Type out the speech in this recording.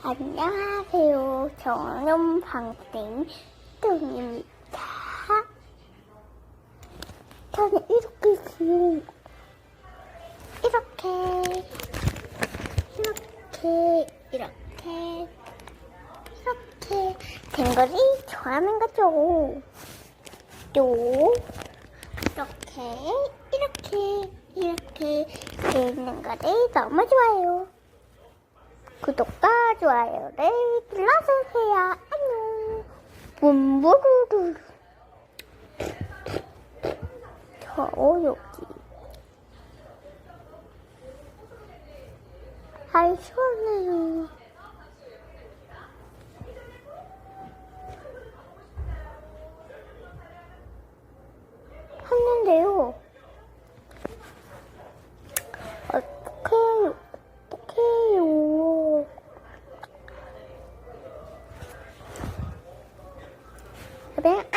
안녕하세요. 방땡 뚱입니다. 저는 이렇게 귀여운 거. 이렇게 이렇게 이렇게 이렇게 된 거를 좋아하는 거죠. 또 이렇게 이렇게 이렇게 되는 거를 너무 좋아요. 구독과 좋아요를 눌러주세요. 안녕. 붐부루루. 저 여기. 아이 시원해요. Goodbye.